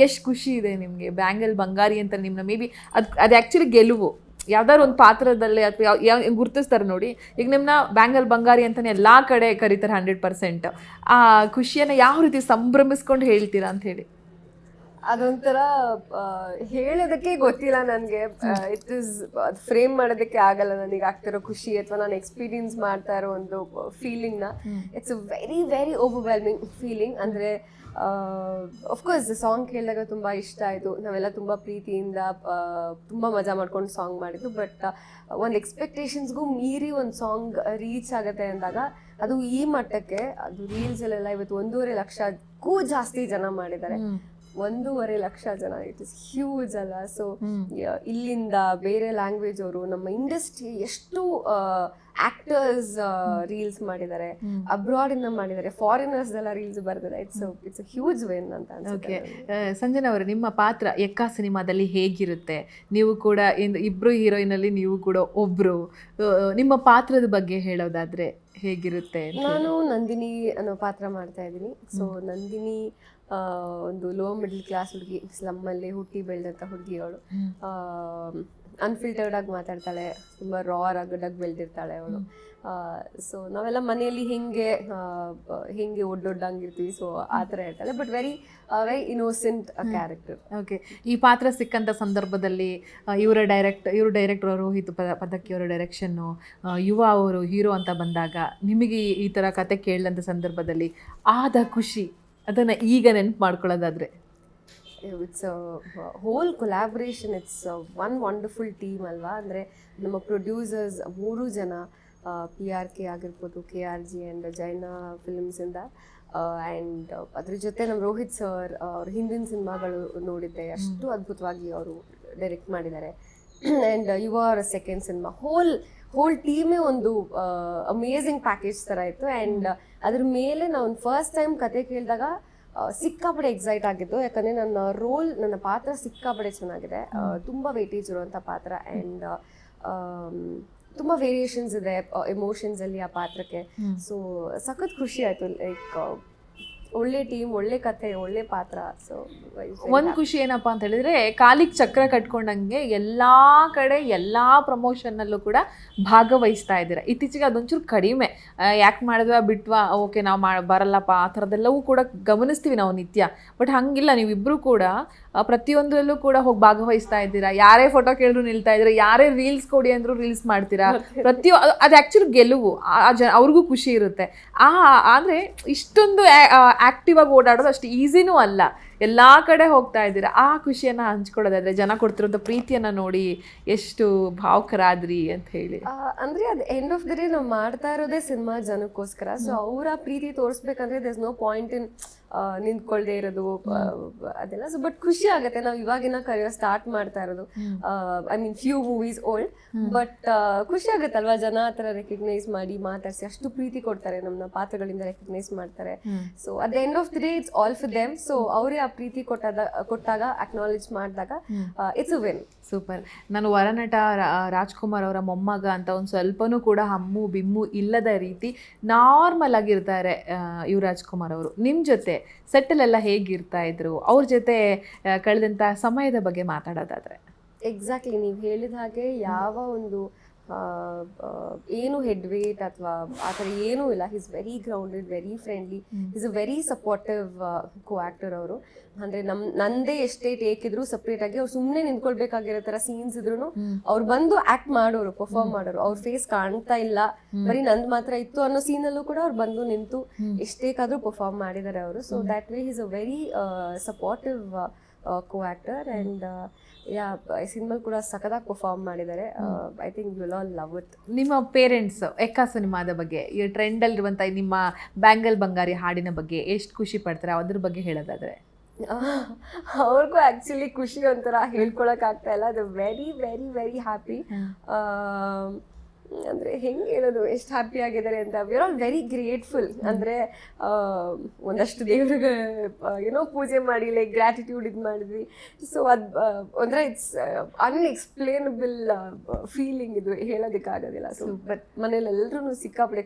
ಎಷ್ಟು ಖುಷಿ ಇದೆ ನಿಮಗೆ ಬ್ಯಾಂಗಲ್ ಬಂಗಾರಿ ಅಂತ ನಿಮ್ಮನ್ನ ಮೇ ಬಿ ಅದು ಅದು ಆ್ಯಕ್ಚುಲಿ ಗೆಲುವು. ಯಾವ್ದಾದ್ರು ಒಂದು ಪಾತ್ರದಲ್ಲೇ ಅಥವಾ ಯಾವ ಯಾವ, ಗುರ್ತಿಸ್ತಾರೆ ನೋಡಿ. ಈಗ ನಿಮ್ಮನ್ನ ಬ್ಯಾಂಗಲ್ ಬಂಗಾರಿ ಅಂತಲೇ ಎಲ್ಲ ಕಡೆ ಕರೀತಾರೆ ಹಂಡ್ರೆಡ್ ಪರ್ಸೆಂಟ್ ಆ ಖುಷಿಯನ್ನು ಯಾವ ರೀತಿ ಸಂಭ್ರಮಿಸ್ಕೊಂಡು ಹೇಳ್ತೀರಾ ಅಂತ ಹೇಳಿ. ಅದೊಂಥರ ಹೇಳೋದಕ್ಕೆ ಗೊತ್ತಿಲ್ಲ ನನಗೆ. ಇಟ್ ಇಸ್ ಫ್ರೇಮ್ ಮಾಡೋದಕ್ಕೆ ಆಗಲ್ಲ ನನಗೆ ಆಗ್ತಿರೋ ಖುಷಿ ಅಥವಾ ನಾನು ಎಕ್ಸ್ಪೀರಿಯನ್ಸ್ ಮಾಡ್ತಾ ಇರೋ ಒಂದು ಫೀಲಿಂಗ್ನ it's a very very overwhelming feeling ಅಂದರೆ ಅಫ್ಕೋರ್ಸ್ ಸಾಂಗ್ ಕೇಳಿದಾಗ ತುಂಬ ಇಷ್ಟ ಆಯಿತು. ನಾವೆಲ್ಲ ತುಂಬ ಪ್ರೀತಿಯಿಂದ ತುಂಬ ಮಜಾ ಮಾಡ್ಕೊಂಡು ಸಾಂಗ್ ಮಾಡಿದ್ದು. ಬಟ್ ಒಂದು ಎಕ್ಸ್ಪೆಕ್ಟೇಷನ್ಸ್ಗೂ ಮೀರಿ ಒಂದು ಸಾಂಗ್ ರೀಚ್ ಆಗುತ್ತೆ ಅಂದಾಗ ಅದು ಈ ಮಟ್ಟಕ್ಕೆ ಅದು ರೀಲ್ಸಲ್ಲೆಲ್ಲ ಇವತ್ತು ಒಂದೂವರೆ ಲಕ್ಷಕ್ಕೂ ಜಾಸ್ತಿ ಜನ ಮಾಡಿದ್ದಾರೆ. ಒಂದೂವರೆ ಲಕ್ಷ ಜನ ಇಟ್ ಇಸ್ ಹ್ಯೂಜ್ ಅಲ್ಲ. ಸೊ ಇಲ್ಲಿಂದ ಬೇರೆ ಲ್ಯಾಂಗ್ವೇಜ್ ಅವರು ನಮ್ಮ ಇಂಡಸ್ಟ್ರಿ ಎಷ್ಟು ಆಕ್ಟರ್ಸ್ ರೀಲ್ಸ್ ಮಾಡಿದ್ದಾರೆ ಅಬ್ರಾಡ್ ಇಂದ ಮಾಡಿದ್ದಾರೆ ಫಾರಿನರ್ಸ್ ಎಲ್ಲ ರೀಲ್ಸ್ ಬರ್ತದೆ ಇಟ್ಸ್ ಇಟ್ಸ್ ಹ್ಯೂಜ್ ವೇನ್ ಅಂತ ಓಕೆ ಸಂಜನಾ ಅವರು ನಿಮ್ಮ ಪಾತ್ರ ಎಕ್ಕಾ ಸಿನಿಮಾದಲ್ಲಿ ಹೇಗಿರುತ್ತೆ? ನೀವು ಕೂಡ ಇಬ್ರು ಇಬ್ರು ಹೀರೋಯಿನಲ್ಲಿ ನೀವು ಕೂಡ ಒಬ್ರು. ನಿಮ್ಮ ಪಾತ್ರದ ಬಗ್ಗೆ ಹೇಳೋದಾದ್ರೆ ಹೇಗಿರುತ್ತೆ? ನಾನು ನಂದಿನಿ ಅನ್ನೋ ಪಾತ್ರ ಮಾಡ್ತಾ ಇದ್ದೀನಿ. ಸೊ ನಂದಿನಿ ಒಂದು ಲೋ ಮಿಡ್ಲ್ ಕ್ಲಾಸ್ ಹುಡುಗಿ ಸ್ಲಮ್ಮಲ್ಲಿ ಹುಟ್ಟಿ ಬೆಳೆದಂಥ ಹುಡುಗಿ ಅವಳು ಅನ್ಫಿಲ್ಟರ್ಡ್ ಆಗಿ ಮಾತಾಡ್ತಾಳೆ ತುಂಬ ರಾ ರಗಡಾಗಿ ಬೆಳೆದಿರ್ತಾಳೆ ಅವಳು. ಸೊ ನಾವೆಲ್ಲ ಮನೆಯಲ್ಲಿ ಹಿಂಗೆ ಹಿಂಗೆ ಒಡ್ಡೊಡ್ಡಂಗಿರ್ತೀವಿ ಸೊ ಆ ಥರ ಇರ್ತಾಳೆ but very very innocent character okay ಈ ಪಾತ್ರ ಸಿಕ್ಕಂಥ ಸಂದರ್ಭದಲ್ಲಿ ಇವರ ಡೈರೆಕ್ಟ್ ಇವರು ಡೈರೆಕ್ಟರ್ ರೋಹಿತ್ ಪದ ಪದಕ್ಕೆ ಅವರ ಡೈರೆಕ್ಷನ್ನು ಯುವ ಅವರು ಹೀರೋ ಅಂತ ಬಂದಾಗ ನಿಮಗೆ ಈ ಥರ ಕತೆ ಕೇಳಿದಂಥ ಸಂದರ್ಭದಲ್ಲಿ ಆದ ಖುಷಿ ಅದನ್ನು ಈಗ ನೆನಪು ಮಾಡ್ಕೊಳ್ಳೋದಾದ್ರೆ? It's whole collaboration it's one wonderful team ಅಲ್ವಾ ಅಂದರೆ ನಮ್ಮ ಪ್ರೊಡ್ಯೂಸರ್ಸ್ ಮೂರು ಜನ ಪಿ ಆರ್ ಕೆ ಆಗಿರ್ಬೋದು K R G and Jaina ಫಿಲ್ಮ್ಸಿಂದ and ಅದ್ರ ಜೊತೆ ನಮ್ಮ ರೋಹಿತ್ ಸರ್ ಅವ್ರ ಹಿಂದಿನ ಸಿನಿಮಾಗಳು ನೋಡಿದ್ದೆ. ಅಷ್ಟು ಅದ್ಭುತವಾಗಿ ಅವರು ಡೈರೆಕ್ಟ್ ಮಾಡಿದ್ದಾರೆ. And you are second cinema whole whole ಟೀಮೇ ಒಂದು ಅಮೇಝಿಂಗ್ ಪ್ಯಾಕೇಜ್ ಥರ ಇತ್ತು. ಆ್ಯಂಡ್ ಅದ್ರ ಮೇಲೆ ನಾವು ಫಸ್ಟ್ ಟೈಮ್ ಕತೆ ಕೇಳಿದಾಗ ಸಿಕ್ಕಾಪಡೆ ಎಕ್ಸೈಟ್ ಆಗಿದ್ದು ಯಾಕಂದರೆ ನನ್ನ ರೋಲ್ ನನ್ನ ಪಾತ್ರ ಸಿಕ್ಕಾಪಡೆ ಚೆನ್ನಾಗಿದೆ. ತುಂಬ ವೇಟೇಜ್ ಇರುವಂಥ ಪಾತ್ರ ಆ್ಯಂಡ್ ತುಂಬ ವೇರಿಯೇಷನ್ಸ್ ಇದೆ ಎಮೋಷನ್ಸಲ್ಲಿ ಆ ಪಾತ್ರಕ್ಕೆ. ಸೊ ಸಖತ್ ಖುಷಿ ಆಯಿತು ಲೈಕ್ ಒಳ್ಳೆ ಟೀಮ್ ಒಳ್ಳೆ ಕತೆ ಒಳ್ಳೆ ಪಾತ್ರ. ಸೊ ಒಂದು ಖುಷಿ ಏನಪ್ಪ ಅಂತ ಹೇಳಿದ್ರೆ ಕಾಲಿಗೆ ಚಕ್ರ ಕಟ್ಕೊಂಡಂಗೆ ಎಲ್ಲ ಕಡೆ ಎಲ್ಲ ಪ್ರಮೋಷನ್ನಲ್ಲೂ ಕೂಡ ಭಾಗವಹಿಸ್ತಾ ಇದ್ದೀರಾ. ಇತ್ತೀಚೆಗೆ ಅದೊಂಚೂರು ಕಡಿಮೆ. ಯಾಕೆ ಮಾಡಿದ್ವಾ ಬಿಟ್ವಾ ಓಕೆ ನಾವು ಮಾ ಬರಲ್ಲಪ್ಪ ಆ ಥರದ್ದೆಲ್ಲವೂ ಕೂಡ ಗಮನಿಸ್ತೀವಿ ನಾವು ನಿತ್ಯ. ಬಟ್ ಹಂಗಿಲ್ಲ ನೀವಿಬ್ಬರು ಕೂಡ ಪ್ರತಿಯೊಂದರಲ್ಲೂ ಕೂಡ ಹೋಗಿ ಭಾಗವಹಿಸ್ತಾ ಇದ್ದೀರಾ. ಯಾರೇ ಫೋಟೋ ಕೇಳಿದ್ರು ನಿಲ್ತಾ ಇದ್ದೀರಾ. ಯಾರೇ ರೀಲ್ಸ್ ಕೊಡಿ ಅಂದ್ರೂ ರೀಲ್ಸ್ ಮಾಡ್ತೀರಾ. ಪ್ರತಿಯೊ ಅದು- ಆ್ಯಕ್ಚುಲಿ ಗೆಲುವು. ಆ ಜನ ಅವ್ರಿಗೂ ಖುಷಿ ಇರುತ್ತೆ. ಆ ಆದರೆ ಇಷ್ಟೊಂದು ಆ್ಯಕ್ಟಿವ್ ಆಗಿ ಓಡಾಡೋದು ಅಷ್ಟು ಈಸಿನೂ ಅಲ್ಲ. ಎಲ್ಲ ಕಡೆ ಹೋಗ್ತಾ ಇದ್ದೀರಾ. ಆ ಖುಷಿಯನ್ನು ಹಂಚ್ಕೊಳ್ಳೋದಾದರೆ ಜನ ಕೊಡ್ತಿರೋಂಥ ಪ್ರೀತಿಯನ್ನು ನೋಡಿ ಎಷ್ಟು ಭಾವುಕರಾದ್ರಿ ಅಂತ ಹೇಳಿ. ಅಂದರೆ ಅಂದ್ರೆ ಅದು ಎಂಡ್ ಆಫ್ ದ ಡೇ ನಾವು ಮಾಡ್ತಾ ಇರೋದೇ ಸಿನಿಮಾ ಜನಕ್ಕೋಸ್ಕರ. ಸೊ ಅವರ ಪ್ರೀತಿ ತೋರಿಸ್ಬೇಕಂದ್ರೆ ದೇರ್ಸ್ ನೋ ಪಾಯಿಂಟ್ ಇನ್ ನಿಂತ್ಕೊಳ್ದೇ ಇರೋದು ಅದೆಲ್ಲ. ಸೊ ಬಟ್ ಖುಷಿ ಆಗುತ್ತೆ. ನಾವು ಇವಾಗಿನ ಕರಿಯೋ ಸ್ಟಾರ್ಟ್ ಮಾಡ್ತಾ ಇರೋದು. I mean few movies old but ಖುಷಿ ಆಗುತ್ತಲ್ವಾ? ಜನ ಆ ಥರ ರೆಕಗ್ನೈಸ್ ಮಾಡಿ ಮಾತಾಡಿಸಿ. ಅಷ್ಟು ಪ್ರೀತಿ ಕೊಡ್ತಾರೆ. ನಮ್ಮ ಪಾತ್ರಗಳಿಂದ ರೆಕಗ್ನೈಸ್ ಮಾಡ್ತಾರೆ. So at the end of the day it's all for them so ಅವರೇ ಆ ಪ್ರೀತಿ ಕೊಟ್ಟಾದ ಕೊಟ್ಟಾಗ ಅಕ್ನಾಲೇಜ್ ಮಾಡಿದಾಗ ಇಟ್ಸ್ ಅ ವೆನ್ ಸೂಪರ್ ನಾನು ವರನಟ ರಾಜ್ಕುಮಾರ್ ಅವರ ಮೊಮ್ಮಗ ಅಂತ ಒಂದು ಸ್ವಲ್ಪನೂ ಕೂಡ ಹಮ್ಮು ಬಿಮ್ಮು ಇಲ್ಲದ ರೀತಿ ನಾರ್ಮಲ್ ಆಗಿರ್ತಾರೆ ಇವ್ ಯುವರಾಜ್ ಕುಮಾರ್ ಅವರು. ನಿಮ್ಮ ಜೊತೆ ಸೆಟ್ಟಲೆಲ್ಲ ಹೇಗಿರ್ತಾ ಇದ್ರು? ಅವ್ರ ಜೊತೆ ಕಳೆದಂಥ ಸಮಯದ ಬಗ್ಗೆ ಮಾತಾಡೋದಾದ್ರೆ. ಎಕ್ಸಾಕ್ಟ್ಲಿ ನೀವು ಹೇಳಿದ ಹಾಗೆ ಯಾವ ಒಂದು ಏನು ಹೆಡ್ ವೇಟ್ ಅಥವಾ ಆ ಥರ ಏನೂ ಇಲ್ಲ. He's very grounded very friendly is a very supportive co actor ಅವರು. ಅಂದರೆ ನಮ್ಮ ನಂದೇ ಎಷ್ಟೇ ಟೇಕ್ ಇದ್ರು ಸಪ್ರೇಟ್ ಆಗಿ ಅವ್ರು ಸುಮ್ಮನೆ ನಿಂತ್ಕೊಳ್ಬೇಕಾಗಿರೋ ಥರ ಸೀನ್ಸ್ ಇದ್ರು ಅವ್ರು ಬಂದು ಆ್ಯಕ್ಟ್ ಮಾಡೋರು ಪರ್ಫಾರ್ಮ್ ಮಾಡೋರು. ಅವ್ರ ಫೇಸ್ ಕಾಣ್ತಾ ಇಲ್ಲ. ಬರೀ ನಂದು ಮಾತ್ರ ಇತ್ತು ಅನ್ನೋ ಸೀನಲ್ಲೂ ಕೂಡ ಅವ್ರು ಬಂದು ನಿಂತು ಎಷ್ಟೇಕಾದರೂ ಪರ್ಫಾರ್ಮ್ ಮಾಡಿದ್ದಾರೆ ಅವರು. So that way is a very supportive co actor and yeah cinema ಕೂಡ ಸಖತ್ತಾಗಿ ಪರ್ಫಾರ್ಮ್ ಮಾಡಿದ್ದಾರೆ I think you all love it ನಿಮ್ಮ ಪೇರೆಂಟ್ಸ್ ಎಕ್ಕ ಸಿನಿಮಾದ ಬಗ್ಗೆ ಈ ಟ್ರೆಂಡಲ್ಲಿರುವಂಥ ನಿಮ್ಮ ಬ್ಯಾಂಗಲ್ ಬಂಗಾರಿ ಹಾಡಿನ ಬಗ್ಗೆ ಎಷ್ಟು ಖುಷಿ ಪಡ್ತಾರೆ? ಅದ್ರ ಬಗ್ಗೆ ಹೇಳೋದಾದ್ರೆ. ಅವ್ರಿಗೂ ಆ್ಯಕ್ಚುಲಿ ಖುಷಿ ಒಂಥರ ಹೇಳ್ಕೊಳಕ್ ಆಗ್ತಾ ಇಲ್ಲ. ಅದು ವೆರಿ ವೆರಿ ವೆರಿ ಹ್ಯಾಪಿ ಅಂದರೆ ಹೆಂಗೆ ಹೇಳೋದು ಎಷ್ಟು ಹ್ಯಾಪಿ ಆಗಿದ್ದಾರೆ ಅಂತ. We are all very grateful ಅಂದರೆ ಒಂದಷ್ಟು ದೇವ್ರಿಗೆ ಏನೋ ಪೂಜೆ ಮಾಡಿ ಲೈಕ್ ಗ್ರ್ಯಾಟಿಟ್ಯೂಡ್ ಇದು ಮಾಡಿದ್ವಿ. ಸೊ ಅದು ಅಂದರೆ ಇಟ್ಸ್ ಅನ್ಎಕ್ಸ್ಪ್ಲೇನಬಲ್ ಫೀಲಿಂಗ್ ಇದು ಹೇಳೋದಕ್ಕಾಗೋದಿಲ್ಲ. ಸೊ ಬಟ್ ಮನೇಲಿ ಎಲ್ಲರೂ ಸಿಕ್ಕಾಪಡೆ